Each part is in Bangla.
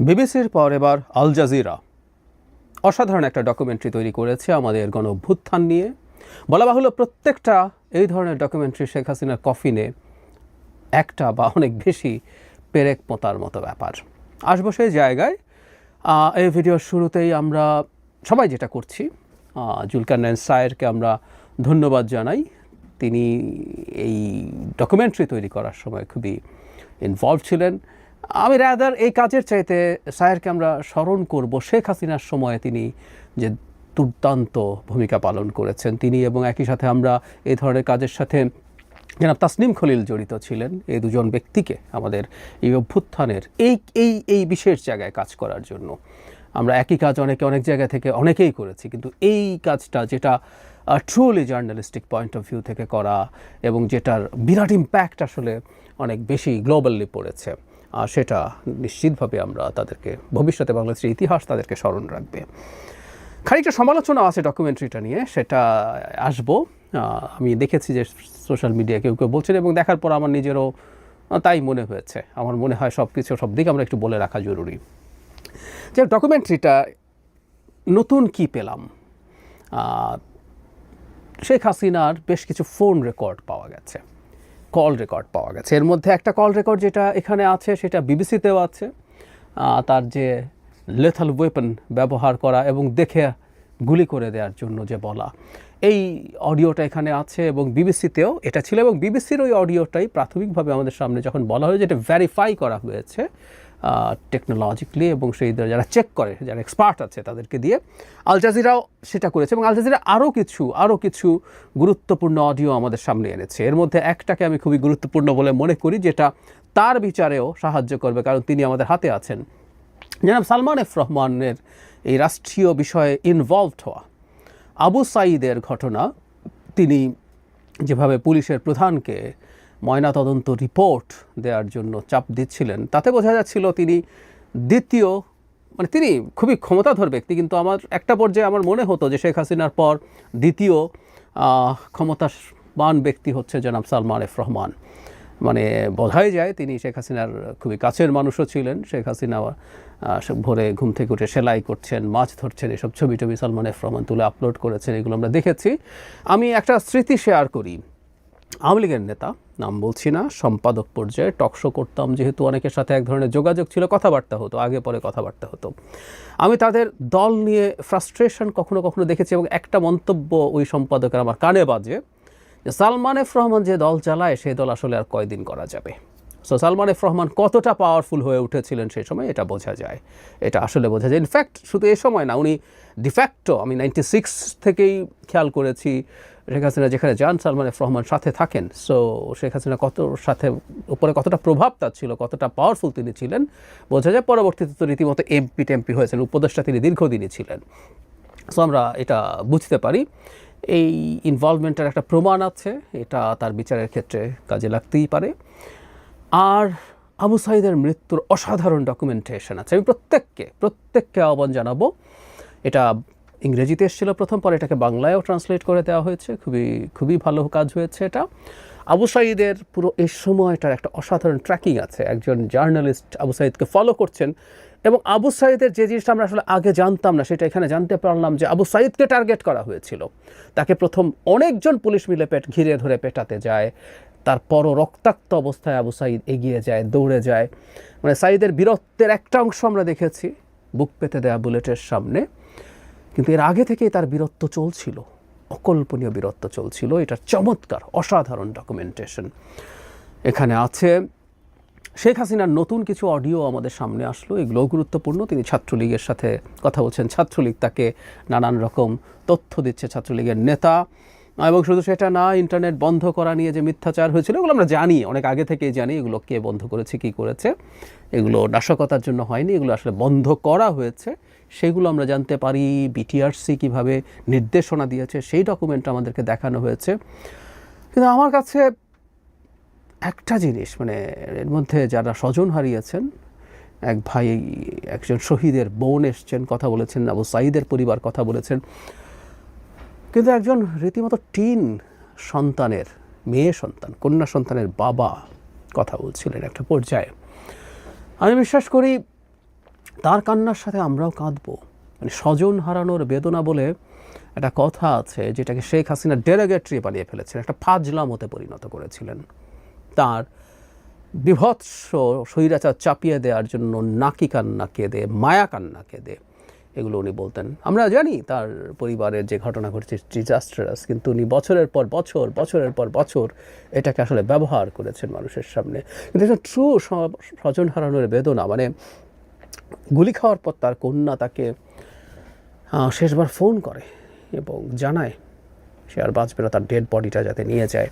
বিবিসির পর এবার আল জাজিরা। অসাধারণ একটা ডকুমেন্টারি তৈরি করেছে আমাদের গণ অভ্যুত্থান নিয়ে। বলা বাহুল্য প্রত্যেকটা এই ধরনের ডকুমেন্টারি শেখ হাসিনার কফিনে একটা বা অনেক বেশি পেরেক পোতার মতো ব্যাপার। আসব সেই জায়গায়। এই ভিডিওর শুরুতেই আমরা সবাই যেটা করছি আহ, জুলকারনাইন সায়েরকে আমরা ধন্যবাদ জানাই। তিনি এই ডকুমেন্টারি তৈরি করার সময় খুবই ইনভলভ ছিলেন। আমি রাদার এই কাজের চাইতে সায়েরকে আমরা স্মরণ করব শেখ হাসিনার সময়ে তিনি যে দুর্দান্ত ভূমিকা পালন করেছেন, তিনি এবং একই সাথে আমরা এই ধরনের কাজের সাথে জনাব তাসনিম খলিল জড়িত ছিলেন। এই দুজন ব্যক্তিকে আমাদের এই অভ্যুত্থানের এই এই এই বিশেষ জায়গায় কাজ করার জন্য। আমরা একই কাজ অনেকে অনেক জায়গা থেকে অনেকেই করেছি, কিন্তু এই কাজটা যেটা truly journalistic point of view থেকে করা এবং যেটার বিরাট ইম্প্যাক্ট আসলে অনেক বেশি গ্লোবালি পড়েছে। আর সেটা নিশ্চিতভাবে আমরা তাদেরকে, ভবিষ্যতে বাংলাদেশের ইতিহাস তাদেরকে স্মরণ রাখবে। খানিকটা সমালোচনা আছে ডকুমেন্টারিটা নিয়ে, সেটা আসব। আমি দেখেছি যে সোশ্যাল মিডিয়া কেউ কেউ বলছেন এবং দেখার পর আমার নিজেরও তাই মনে হয়েছে। আমার মনে হয় সব কিছু সব দিকে আমরা একটু বলে রাখা জরুরি। যে ডকুমেন্টারিটা নতুন কি পেলাম? শেখ হাসিনার বেশ কিছু ফোন রেকর্ড পাওয়া গেছে। কল রেকর্ড পাওয়া গেছে। এর মধ্যে একটা কল রেকর্ড যেটা এখানে আছে, সেটা বিবিসিতেও আছে। তার যে লেথাল ওয়েপন ব্যবহার করা এবং দেখে গুলি করে দেওয়ার জন্য যে বলা। এই অডিওটা এখানে আছে এবং বিবিসিতেও এটা ছিল এবং বিবিসির ওই অডিওটাই প্রাথমিকভাবে আমাদের সামনে যখন বলা হয়েছে যেটা ভ্যারিফাই করা হয়েছে টেকনোলজিক্যালি এবং সেই যারা চেক করে, যারা এক্সপার্ট আছে তাদেরকে দিয়ে আল জাজিরাও সেটা করেছে এবং আল জাজিরা আরও কিছু আরও কিছু গুরুত্বপূর্ণ অডিও আমাদের সামনে এনেছে। এর মধ্যে একটাকে আমি খুবই গুরুত্বপূর্ণ বলে মনে করি, যেটা তার বিচারেও সাহায্য করবে, কারণ তিনি আমাদের হাতে আছেন। জনাব সালমান এফ রহমানের এই রাষ্ট্রীয় বিষয়ে ইনভলভড হওয়া আবু সাঈদের ঘটনা তিনি যেভাবে পুলিশের প্রধানকে ময়নাতদন্ত রিপোর্ট দেওয়ার জন্য চাপ দিচ্ছিলেন। তাতে বোঝা যাচ্ছিল তিনি দ্বিতীয় মানে তিনি খুবই ক্ষমতাধর ব্যক্তি, কিন্তু আমার একটা পর্যায়ে আমার মনে হতো যে শেখ হাসিনার পর দ্বিতীয় ক্ষমতাবান ব্যক্তি হচ্ছে জনাব সালমান এফ রহমান। মানে বোঝাই যায় তিনি শেখ হাসিনার খুবই কাছের মানুষও ছিলেন। শেখ হাসিনা ভোরে ঘুম থেকে উঠে সেলাই করছেন, মাছ ধরছেন, এসব ছবি টবি সালমান এফ রহমান তুলে আপলোড করেছেন, এগুলো আমরা দেখেছি। আমি একটা স্মৃতি শেয়ার করি। আওয়ামী লীগের নেতা নাম বলছি না, সম্পাদক পর্যায়ে টকশো করতাম, যেহেতু অনেকের সাথে এক ধরনের যোগাযোগ ছিল, কথাবার্তা হতো, আগে পরে কথাবার্তা হতো। আমি তাদের দল নিয়ে ফ্রাস্ট্রেশন কখনো কখনো দেখেছি এবং একটা মন্তব্য ওই সম্পাদকের আমার কানে বাজে যে, সালমান এফ রহমান যে দল চালায় সেই দল আসলে আর কয়দিন করা যাবে? সো সালমান এফ রহমান কতটা পাওয়ারফুল হয়ে উঠেছিলেন সেই সময়, এটা বোঝা যায়। এটা আসলে বোঝা যায়। ইনফ্যাক্ট শুধু এই সময় না, উনি ডিফ্যাক্টো আমি নাইনটি সিক্স থেকেই খেয়াল করেছি শেখ হাসিনা যেখানে যান সালমান রহমান সাথে থাকেন। সো শেখ হাসিনা কত সাথে, উপরে কতটা প্রভাব তার ছিল, কতটা পাওয়ারফুল তিনি ছিলেন, বোঝা যায় পরবর্তীতে তো রীতিমতো এমপি টেমপি হয়েছেন, উপদেষ্টা তিনি দীর্ঘদিনই ছিলেন। সো আমরা এটা বুঝতে পারি। এই ইনভলভমেন্টের একটা প্রমাণ আছে, এটা তার বিচারের ক্ষেত্রে কাজে লাগতেই পারে। আর আবু সাইদের মৃত্যুর অসাধারণ ডকুমেন্টেশন আছে। আমি প্রত্যেককে প্রত্যেককে আহ্বান জানাব। এটা ইংরেজিতে এসেছিল প্রথম, পরে এটাকে বাংলায়ও ট্রান্সলেট করে দেওয়া হয়েছে। খুবই খুবই ভালো কাজ হয়েছে এটা। আবু সাইদের পুরো এই সময়টার একটা অসাধারণ ট্র্যাকিং আছে। একজন জার্নালিস্ট আবু সাইদকে ফলো করছেন এবং আবু সাইদের যে জিনিসটা আমরা আসলে আগে জানতাম না, সেটা এখানে জানতে পারলাম যে আবু সাইদকে টার্গেট করা হয়েছিল। তাকে প্রথম অনেকজন পুলিশ মিলে পেট ঘিরে ধরে পেটাতে যায়। তারপরও রক্তাক্ত অবস্থায় আবু সাইদ এগিয়ে যায়, দৌড়ে যায়। মানে সাইদের বীরত্বের একটা অংশ আমরা দেখেছি, বুক পেতে দেয়া বুলেটের সামনে। কিন্তু এর আগে থেকেই তার বীরত্ব চলছিল, অকল্পনীয় বীরত্ব চলছিল। এটা চমৎকার, অসাধারণ ডকুমেন্টেশন এখানে আছে, শেখ হাসিনার নতুন কিছু অডিও আমাদের সামনে আসলো। এগুলো গুরুত্বপূর্ণ। তিনি ছাত্রলীগের সাথে কথা বলছেন। ছাত্রলীগ তাকে নানান রকম তথ্য দিচ্ছে। ছাত্রলীগের নেতা এবং শুধু সেটা না, ইন্টারনেট বন্ধ করা নিয়ে যে মিথ্যাচার হয়েছিল, এগুলো আমরা জানি, অনেক আগে থেকেই জানি, এগুলো কে বন্ধ করেছে, কি করেছে, এগুলো নাশকতার জন্য হয়নি, এগুলো আসলে বন্ধ করা হয়েছে, সেগুলো আমরা জানতে পারি বিটিআরসি কীভাবে নির্দেশনা দিয়েছে, সেই ডকুমেন্ট আমাদেরকে দেখানো হয়েছে। কিন্তু আমার কাছে একটা জিনিস মানে এর মধ্যে যারা স্বজন হারিয়েছেন, এক ভাই, একজন শহীদের বোন এসছেন, কথা বলেছেন, আবু সাইদের পরিবার কথা বলেছেন কিন্তু একজন রীতিমতো টিন সন্তানের, মেয়ে সন্তান, কন্যা সন্তানের বাবা কথা বলছিলেন একটা পর্যায়ে। আমি বিশ্বাস করি তার কান্নার সাথে আমরাও কাঁদবো। মানে স্বজন হারানোর বেদনা বলে একটা কথা আছে যেটাকে শেখ হাসিনা ডেরোগেটরি বানিয়ে ফেলেছিলেন, একটা ফাজলামতে পরিণত করেছিলেন। তার বিভৎস স্বৈরাচার চাপিয়ে দেওয়ার জন্য নাকি কান্না কেঁদে, মায়া কান্না কেঁদে এগুলো উনি বলতেন। আমরা জানি তার পরিবারের যে ঘটনা ঘটেছে ডিজাস্টারাস কিন্তু উনি বছরের পর বছর, বছরের পর বছর এটাকে আসলে ব্যবহার করেছেন মানুষের সামনে। কিন্তু এটা ট্রু স্বজন হারানোর বেদনা মানে গুলি খাওয়ার পর তার কন্যা তাকে শেষবার ফোন করে এবং জানায়, সে আর বাঁচবে না, তার ডেড বডিটা যাতে নিয়ে যায়।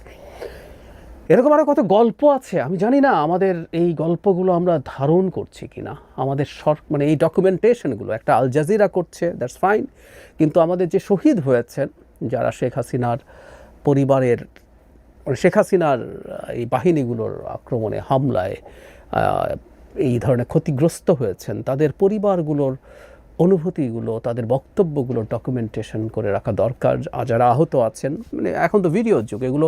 এরকম আরও কত গল্প আছে? আমি জানি না আমাদের এই গল্পগুলো আমরা ধারণ করছি কি না আমাদের সর মানে এই ডকুমেন্টেশনগুলো একটা আল জাজিরা করছে দ্যাটস ফাইন কিন্তু আমাদের যে শহীদ হয়েছেন, যারা শেখ হাসিনার পরিবারের মানে শেখ হাসিনার এই বাহিনীগুলোর আক্রমণে, হামলায় এই ধরনের ক্ষতিগ্রস্ত হয়েছেন, তাদের পরিবারগুলোর অনুভূতিগুলো, তাদের বক্তব্যগুলো ডকুমেন্টেশন করে রাখা দরকার। আর যারা আহত আছেন মানে এখন তো ভিডিওর যুগ, এগুলো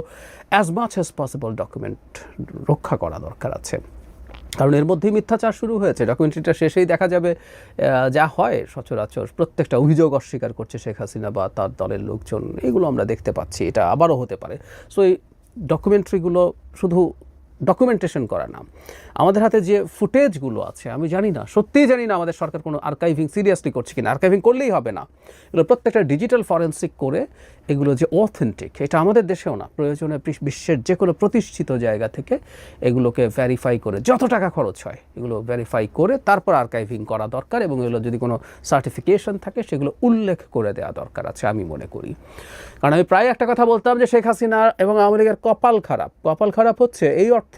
as much as possible document রক্ষা করা দরকার আছে। কারণ এর মধ্যেই মিথ্যাচার শুরু হয়েছে। ডকুমেন্টারিটা শেষেই দেখা যাবে যা হয় সচরাচর। প্রত্যেকটা অভিযোগ অস্বীকার করছে শেখ হাসিনা বা তার দলের লোকজন। এগুলো আমরা দেখতে পাচ্ছি, এটা আবারও হতে পারে। সো এই ডকুমেন্টারিগুলো শুধু ডকুমেন্টেশন করা না আমাদের হাতে যে ফুটেজগুলো আছে, আমি জানি না, সত্যিই জানি না আমাদের সরকার কোনো আর্কাইভিং সিরিয়াসলি করছে কিনা। আর্কাইভিং করলেই হবে না। এগুলো প্রত্যেকটা ডিজিটাল ফরেন্সিক করে এগুলো যে অথেন্টিক এটা আমাদের দেশেও না, প্রয়োজনে বিশ্বের যে কোনো প্রতিষ্ঠিত জায়গা থেকে এগুলোকে ভ্যারিফাই করে যত টাকা খরচ হয়, এগুলো ভ্যারিফাই করে তারপর আর্কাইভিং করা দরকার এবং এগুলো যদি কোনো সার্টিফিকেশন থাকে, সেগুলো উল্লেখ করে দেওয়া দরকার আছে আমি মনে করি। কারণ আমি প্রায় একটা কথা বলতাম যে শেখ হাসিনা এবং আওয়ামী লীগের কপাল খারাপ। কপাল খারাপ হচ্ছে এই অর্থে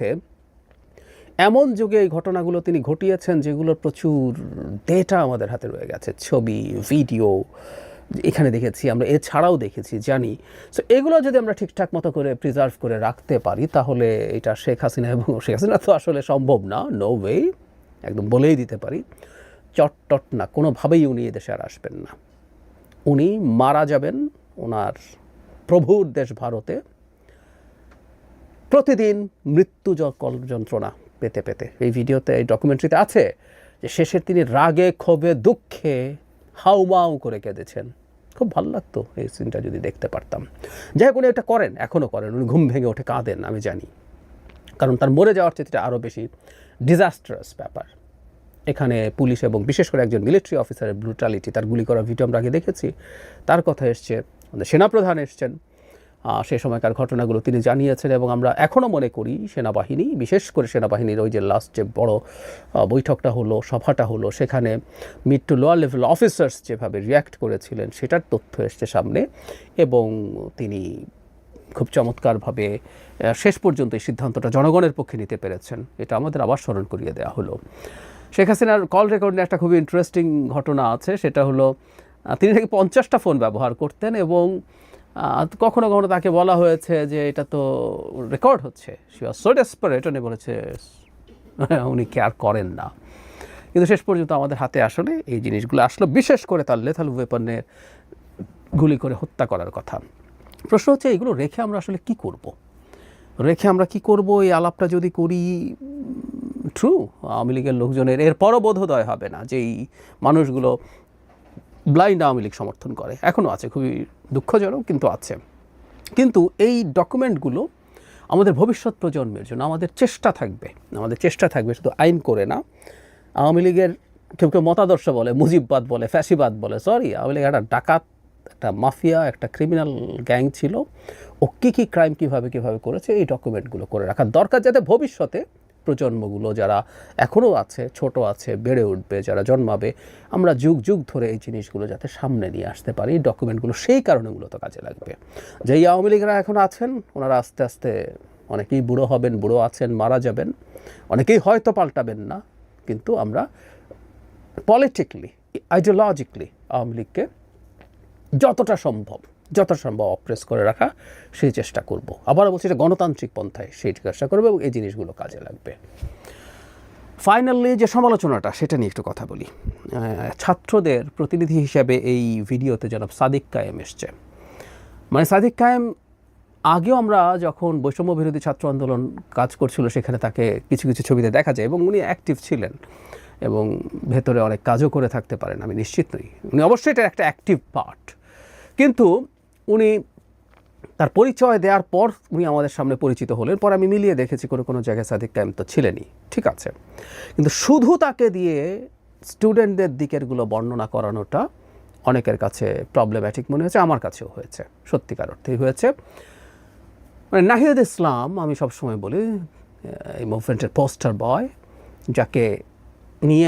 এমন যুগে এই ঘটনাগুলো তিনি ঘটিয়েছেন যেগুলোর প্রচুর ডেটা আমাদের হাতে রয়ে গেছে, ছবি ভিডিও এখানে দেখেছি আমরা, এছাড়াও দেখেছি, জানি। সো এগুলো যদি আমরা ঠিকঠাক মতো করে প্রিজার্ভ করে রাখতে পারি, তাহলে এটা শেখ হাসিনা এবং শেখ হাসিনা তো আসলে সম্ভব না নো ওয়ে একদম বলেই দিতে পারি। চটটট না, কোনোভাবেই উনি এদেশে আর আসবেন না। উনি মারা যাবেন ওনার প্রভুর দেশ ভারতে। প্রতিদিন মৃত্যু যন্ত্রণা পেতে পেতে। এই ভিডিওতে, এই ডকুমেন্টারিতে আছে যে শেষে তিনি রাগে, ক্ষোভে, দুঃখে হাউমাউ করে কেঁদেছেন। খুব ভালো লাগতো এই সিনটা যদি দেখতে পারতাম। যাই হোক, উনি এটা করেন এখনও করেন। উনি ঘুম ভেঙে ওঠে কাঁদেন, আমি জানি। কারণ তার মরে যাওয়ার চিঠিটা আরও বেশি ডিজাস্টারাস ব্যাপার। এখানে পুলিশ এবং বিশেষ করে একজন মিলিটারি অফিসারের ব্রুটালিটি তার গুলি করার ভিডিও আমরা আগে দেখেছি। তার কথা এসছে সেনাপ্রধান এসছেন। সে সময়কার ঘটনাগুলো তিনি জানিয়েছেন এবং আমরা এখনও মনে করি সেনাবাহিনী, বিশেষ করে সেনাবাহিনীর ওই যে লাস্ট যে বড় বৈঠকটা হলো, সভাটা হলো, সেখানে mid to lower level officers যেভাবে রিয়্যাক্ট করেছিলেন সেটার তথ্য এসছে সামনে এবং তিনি খুব চমৎকারভাবে শেষ পর্যন্ত এই সিদ্ধান্তটা জনগণের পক্ষে নিতে পেরেছেন। এটা আমাদের আবার স্মরণ করিয়ে দেওয়া হলো। শেখ হাসিনার কল রেকর্ডে একটা খুবই ইন্টারেস্টিং ঘটনা আছে, সেটা হলো তিনি নাকি পঞ্চাশটা ফোন ব্যবহার করতেন এবং কখনো কখনো তাকে বলা হয়েছে যে এটা তো রেকর্ড হচ্ছে। উনি বলেছে, উনি কেয়ার করেন না। কিন্তু শেষ পর্যন্ত আমাদের হাতে আসলে এই জিনিসগুলো আসলো, বিশেষ করে তার লেথাল ওয়েপনের গুলি করে হত্যা করার কথা। প্রশ্ন হচ্ছে, এগুলো রেখে আমরা আসলে কি করব। রেখে আমরা কি করব? এই আলাপটা যদি করি ট্রু আওয়ামী লীগের লোকজনের এরপরও বোধোদয় হবে না যে এই মানুষগুলো ব্লাইন্ড আওয়ামী লীগ সমর্থন করে। এখনও আছে, খুবই দুঃখজনক, কিন্তু আছে। কিন্তু এই ডকুমেন্টগুলো আমাদের ভবিষ্যৎ প্রজন্মের জন্য, আমাদের চেষ্টা থাকবে, আমাদের চেষ্টা থাকবে, শুধু আইন করে না। আওয়ামী লীগের কেউ কেউ মতাদর্শ বলে, মুজিববাদ বলে, ফ্যাসিবাদ বলে, সরি, আওয়ামী লীগ একটা ডাকাত, একটা মাফিয়া, একটা ক্রিমিনাল গ্যাং ছিল। ও কী কী ক্রাইম কীভাবে কীভাবে করেছে, এই ডকুমেন্টগুলো করে রাখার দরকার যাতে ভবিষ্যতে প্রজন্মগুলো যারা এখনও আছে, ছোট আছে, বেড়ে উঠবে, যারা জন্মাবে, আমরা যুগ যুগ ধরে এই জিনিসগুলো যাতে সামনে নিয়ে আসতে পারি ডকুমেন্টগুলো সেই কারণে মূলত কাজে লাগবে। যেই আওয়ামী লীগরা এখন আছেন, ওনারা আস্তে আস্তে অনেকেই বুড়ো হবেন, বুড়ো আছেন, মারা যাবেন, অনেকেই হয়তো পাল্টাবেন না, কিন্তু আমরা পলিটিক্যালি আইডিওলজিক্যালি আওয়ামী লীগকে যতটা সম্ভব যতটা সম্ভব অপ্রেস করে রাখা, সেই চেষ্টা করব। আবার বলছি এটা গণতান্ত্রিক পন্থায় সেই চেষ্টা করব এবং এই জিনিসগুলো কাজে লাগবে। ফাইনালি যে সমালোচনাটা, সেটা নিয়ে একটু কথা বলি। ছাত্রদের প্রতিনিধি হিসাবে এই ভিডিওতে জনাব সাদিক কায়েম এসছে। মানে সাদিক কায়েম, আগেও আমরা যখন বৈষম্য বিরোধী ছাত্র আন্দোলন কাজ করছিল, সেখানে তাকে কিছু কিছু ছবিতে দেখা যায় এবং উনি অ্যাক্টিভ ছিলেন এবং ভেতরে অনেক কাজও করে থাকতে পারেন, আমি নিশ্চিত নই। উনি অবশ্যই এটা একটা অ্যাক্টিভ পার্ট কিন্তু উনি তার পরিচয় দেওয়ার পর উনি আমাদের সামনে পরিচিত হলেন। পর আমি মিলিয়ে দেখেছি কোনো কোনো জায়গায় সাদিক কায়েম তো ছিলেনই। ঠিক আছে। কিন্তু শুধু তাকে দিয়ে স্টুডেন্টদের দিকেরগুলো বর্ণনা করানোটা অনেকের কাছে প্রবলেম্যাটিক মনে হয়েছে, আমার কাছেও হয়েছে। সত্যিকার অর্থেই হয়েছে। মানে নাহিদ ইসলাম, আমি সবসময় বলি এই মুভমেন্টের পোস্টার বয় যাকে নিয়ে